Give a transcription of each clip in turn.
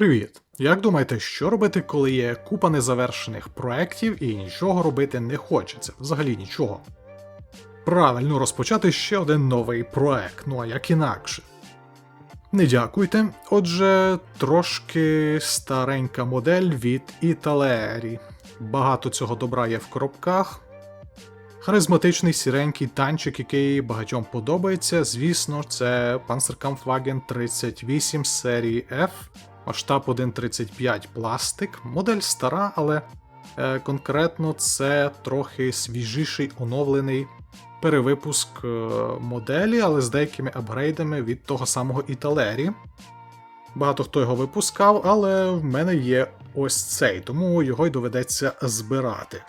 Привіт! Як думаєте, що робити, коли є купа незавершених проєктів і нічого робити не хочеться? Взагалі нічого. Правильно розпочати ще один новий проект, ну а як інакше. Не дякуйте. Отже, трошки старенька модель від Італері. Багато цього добра є в коробках. Харизматичний сіренький танчик, який багатьом подобається. Звісно, це Panzerkampfwagen 38 серії F, масштаб 1.35 пластик. Модель стара, але е, конкретно це трохи свіжіший оновлений перевипуск е, моделі, але з деякими апгрейдами від того самого Італері. Багато хто його випускав, але в мене є ось цей, тому його й доведеться збирати.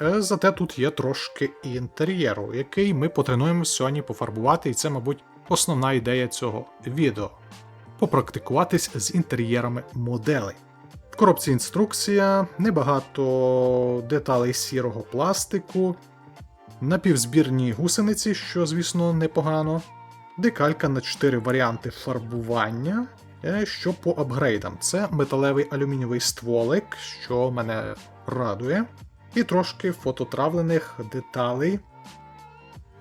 Е, Зате тут є трошки інтер'єру, який ми потренуємо сьогодні пофарбувати, і це, мабуть, основна ідея цього відео. Попрактикуватись з інтер'єрами моделей. В коробці інструкція, небагато деталей сірого пластику, напівзбірні гусениці, що, звісно, непогано, декалька на 4 варіанти фарбування. Е, Що по апгрейдам? Це металевий алюмінієвий стволик, що мене радує і трошки фототравлених деталей,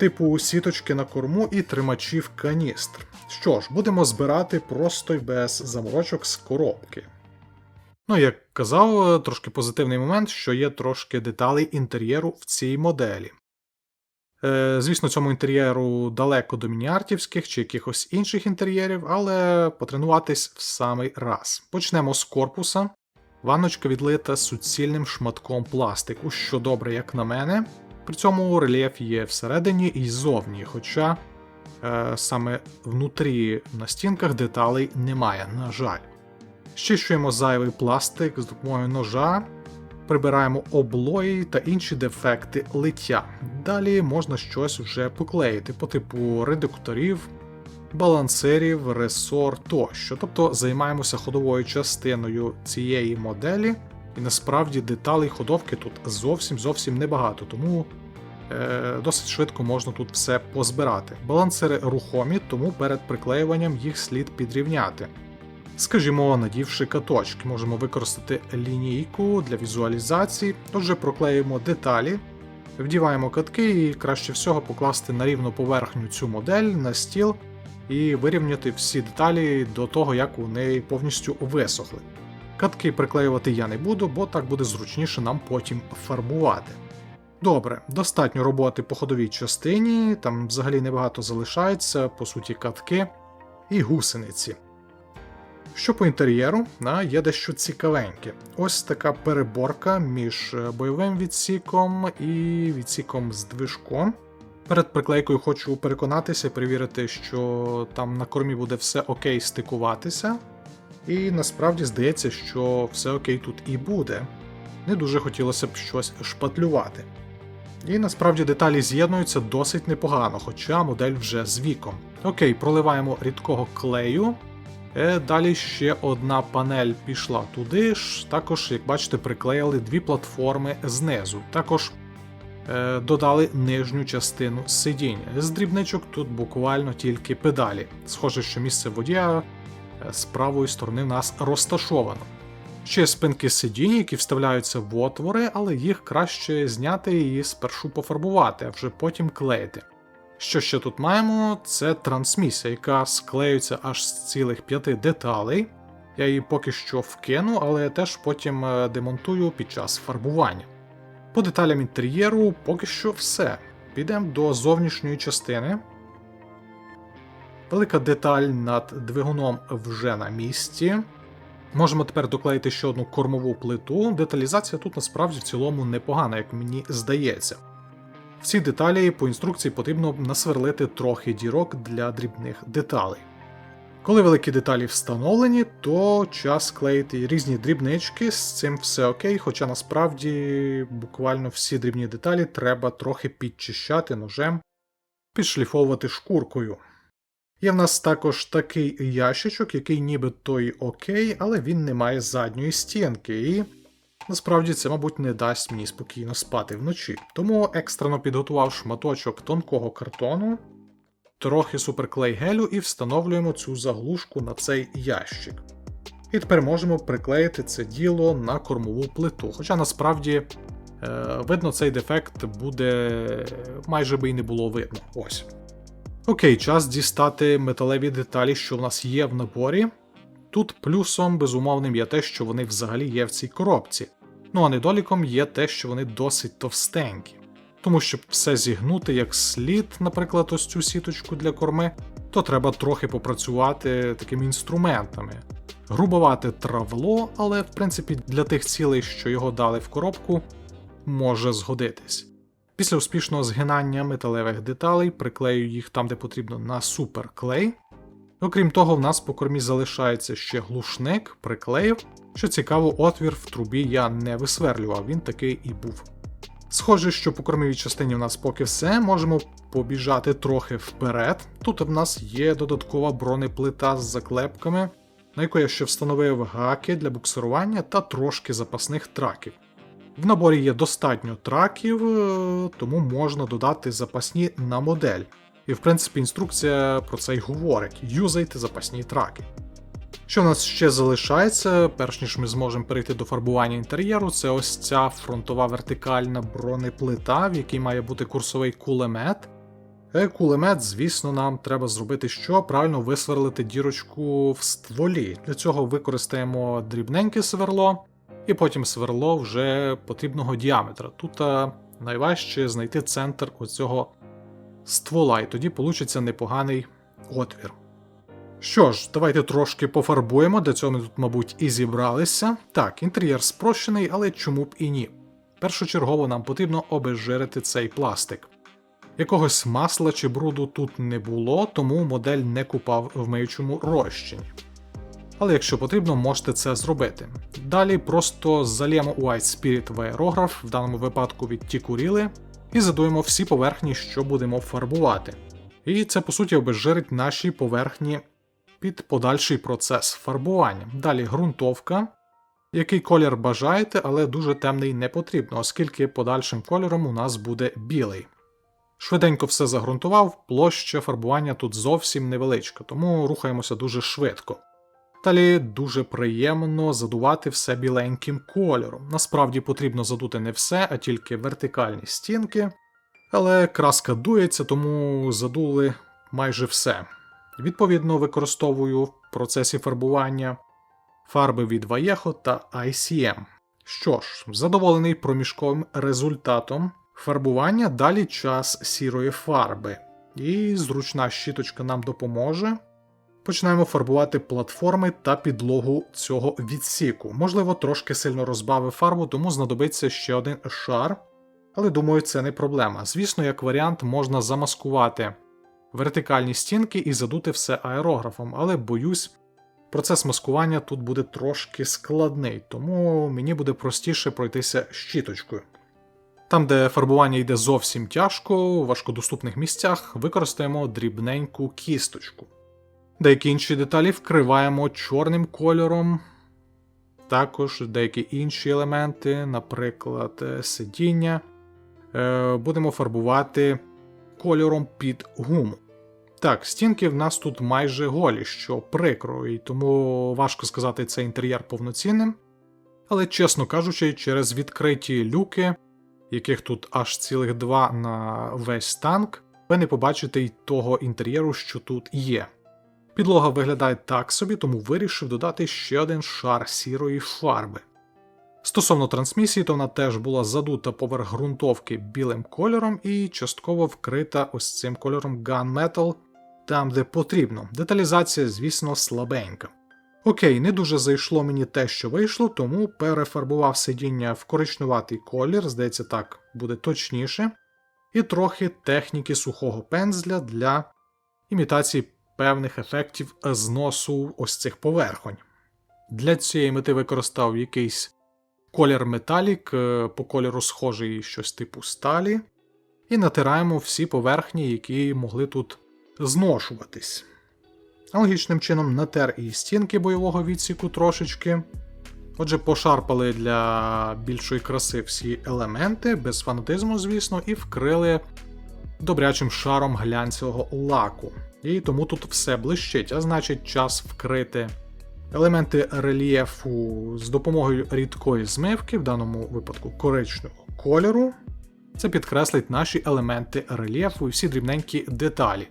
типу сіточки на корму і тримачів каністр. Що ж, будемо збирати просто й без заморочок з коробки. Ну, як казав, трошки позитивний момент, що є трошки деталей інтер'єру в цій моделі. Е, Звісно, цьому інтер'єру далеко до мініартівських чи якихось інших інтер'єрів, але потренуватись в самий раз. Почнемо з корпуса. Ванночка відлита суцільним шматком пластику, що добре, як на мене. При цьому рельєф є всередині і ззовні, хоча е, саме внутрі на стінках деталей немає, на жаль. Щищуємо зайвий пластик з допомогою ножа, прибираємо облої та інші дефекти лиття. Далі можна щось вже поклеїти по типу редукторів, балансирів, ресор тощо. Тобто займаємося ходовою частиною цієї моделі, і насправді деталей ходовки тут зовсім зовсім небагато, тому е, досить швидко можна тут все позбирати. Балансири рухомі, тому перед приклеюванням їх слід підрівняти. Скажімо, надівши каточки, можемо використати лінійку для візуалізації, отже, проклеїмо деталі, вдіваємо катки і краще всього покласти на рівну поверхню цю модель на стіл і вирівняти всі деталі до того, як вони повністю висохли. Катки приклеювати я не буду, бо так буде зручніше нам потім фарбувати. Добре, достатньо роботи по ходовій частині, там взагалі небагато залишається, по суті, катки і гусениці. Що по інтер'єру, є дещо цікавеньке. Ось така переборка між е, бойовим відсіком і відсіком з движком. Перед приклейкою хочу переконатися і перевірити, що там на кормі буде все окей стикуватися. І насправді здається, що все окей тут і буде. Не дуже хотілося б щось шпатлювати. І насправді деталі з'єднуються досить непогано, хоча модель вже з віком. Окей, проливаємо рідкого клею. Е, Далі ще одна панель пішла туди ж. Також, як бачите, приклеїли дві платформи знизу. Також е, додали нижню частину сидіння. З дрібничок тут буквально тільки педалі. Схоже, що місце водія з правої сторони нас розташовано. Ще спинки сидінь, які вставляються в отвори, але їх краще зняти і спершу пофарбувати, а вже потім клеїти. Що ще тут маємо? Це трансмісія, яка склеюється аж з цілих п'яти деталей. Я її поки що вкину, але теж потім е, демонтую під час фарбування. По деталям інтер'єру поки що все. Підемо до зовнішньої частини. Велика деталь над двигуном вже на місці. Можемо тепер доклеїти ще одну кормову плиту. Деталізація тут насправді в цілому непогана, як мені здається. В ці деталі по інструкції потрібно насверлити трохи дірок для дрібних деталей. Коли великі деталі встановлені, то час клеїти різні дрібнички, з цим все окей, хоча насправді буквально всі дрібні деталі треба трохи підчищати ножем, підшліфовувати шкуркою. Є в нас також такий ящичок, який нібито й окей, але він не має задньої стінки, і насправді це, мабуть, не дасть мені спокійно спати вночі. Тому екстрено підготував шматочок тонкого картону, трохи суперклей гелю і встановлюємо цю заглушку на цей ящик. І тепер можемо приклеїти це діло на кормову плиту. Хоча насправді е, видно, цей дефект буде майже би і не було видно. Ось. Окей, час дістати металеві деталі, що в нас є в наборі. Тут плюсом безумовним є те, що вони взагалі є в цій коробці. Ну а недоліком є те, що вони досить товстенькі. Тому щоб все зігнути як слід, наприклад, ось цю сіточку для корми, то треба трохи попрацювати такими інструментами. Грубувати травло, але в принципі для тих цілей, що його дали в коробку, може згодитись. Після успішного згинання металевих деталей приклею їх там, де потрібно, на суперклей. Окрім того, в нас по кормі залишається ще глушник, приклеїв. Що цікаво, отвір в трубі я не висверлював, він такий і був. Схоже, що по кормовій частині в нас поки все, можемо побіжати трохи вперед. Тут в нас є додаткова бронеплита з заклепками, на яку я ще встановив гаки для буксирування та трошки запасних траків. В наборі є достатньо траків, е, тому можна додати запасні на модель. І в принципі інструкція про це й говорить: юзайте запасні траки. Що в нас ще залишається, перш ніж ми зможемо перейти до фарбування інтер'єру, це ось ця фронтова вертикальна бронеплита, в якій має бути курсовий кулемет. Е, Кулемет, звісно, нам треба зробити що? Правильно висверлити дірочку в стволі. Для цього використаємо дрібненьке сверло, і потім сверло вже потрібного діаметра. Тут найважче знайти центр оцього ствола, і тоді получиться непоганий отвір. Що ж, давайте трошки пофарбуємо, для цього ми тут, мабуть, і зібралися. Так, інтер'єр спрощений, але чому б і ні. Першочергово нам потрібно обезжирити цей пластик. Якогось масла чи бруду тут не було, тому модель не купав в миючому розчині. Але якщо потрібно, можете це зробити. Далі просто залємо White Spirit в аерограф, в даному випадку від Тікуріли, і задуємо всі поверхні, що будемо фарбувати. І це по суті обезжирить наші поверхні під подальший процес фарбування. Далі ґрунтовка. Який колір бажаєте, але дуже темний не потрібно, оскільки подальшим кольором у нас буде білий. Швиденько все загрунтував, площа фарбування тут зовсім невеличка, тому рухаємося дуже швидко. Далі дуже приємно задувати все біленьким кольором. Насправді потрібно задути не все, а тільки вертикальні стінки. Але краска дується, тому задули майже все. Відповідно, використовую в процесі фарбування фарби від Vallejo та ICM. Що ж, задоволений проміжковим результатом фарбування, далі час сірої фарби. І зручна щіточка нам допоможе. Починаємо фарбувати платформи та підлогу цього відсіку. Можливо, трошки сильно розбавив фарбу, тому знадобиться ще один шар. Але думаю, це не проблема. Звісно, як варіант, можна замаскувати вертикальні стінки і задути все аерографом, але боюсь, процес маскування тут буде трошки складний, тому мені буде простіше пройтися щіточкою. Там, де фарбування йде зовсім тяжко, у важкодоступних місцях використаємо дрібненьку кісточку. Деякі інші деталі вкриваємо чорним кольором. Також деякі інші елементи, наприклад, сидіння, е, будемо фарбувати кольором під гуму. Так, стінки в нас тут майже голі, що прикро, і тому важко сказати цей інтер'єр повноцінним. Але, чесно кажучи, через відкриті люки, яких тут аж цілих два на весь танк, ви не побачите й того інтер'єру, що тут є. Підлога виглядає так собі, тому вирішив додати ще один шар сірої фарби. Стосовно трансмісії, то вона теж була задута поверх ґрунтовки білим кольором і частково вкрита ось цим кольором Gunmetal, там де потрібно. Деталізація, звісно, слабенька. Окей, не дуже зайшло мені те, що вийшло, тому перефарбував сидіння в коричневатий колір, здається, так буде точніше, і трохи техніки сухого пензля для імітації певних ефектів зносу ось цих поверхонь. Для цієї мети використав якийсь колір металік, е, по кольору схожий щось типу сталі, і натираємо всі поверхні, які могли тут зношуватись. Аналогічним чином натер і стінки бойового відсіку трошечки. Отже, пошарпали для більшої краси всі елементи, без фанатизму, звісно, і вкрили добрячим шаром глянцевого лаку. І тому тут все блищить, а значить, час вкрити елементи рельєфу з допомогою рідкої змивки, в даному випадку коричневого кольору. Це підкреслить наші елементи рельєфу і всі дрібненькі деталі.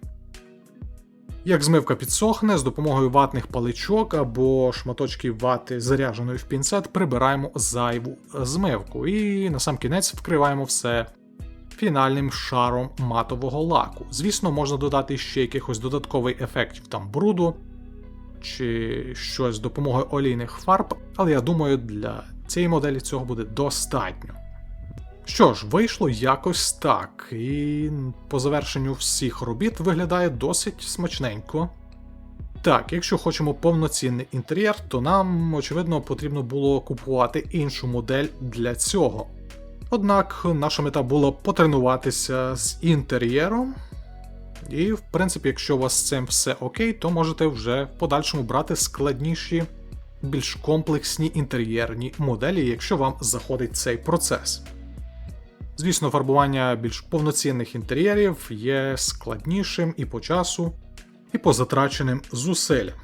Як змивка підсохне, з допомогою ватних паличок або шматочків вати, зарядженої в пінцет, прибираємо зайву змивку і на сам кінець вкриваємо все фінальним шаром матового лаку. Звісно, можна додати ще якихось додаткових ефектів там бруду чи щось з допомогою олійних фарб, але я думаю, для цієї моделі цього буде достатньо. Що ж, вийшло якось так, і по завершенню всіх робіт виглядає досить смачненько. Так, якщо хочемо повноцінний інтер'єр, то нам, очевидно, потрібно було купувати іншу модель для цього. Однак наша мета була потренуватися з інтер'єром. І, в принципі, якщо у вас з цим все окей, то можете вже в подальшому брати складніші, більш комплексні інтер'єрні моделі, якщо вам заходить цей процес. Звісно, фарбування більш повноцінних інтер'єрів є складнішим і по часу, і по затраченим зусиллям.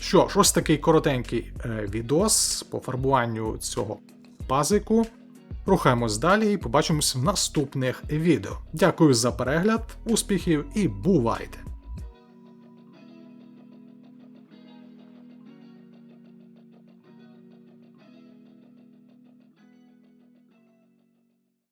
Що ж, ось такий коротенький е, відос по фарбуванню цього пазику. Рухаємось далі і побачимось в наступних відео. Дякую за перегляд, успіхів і бувайте!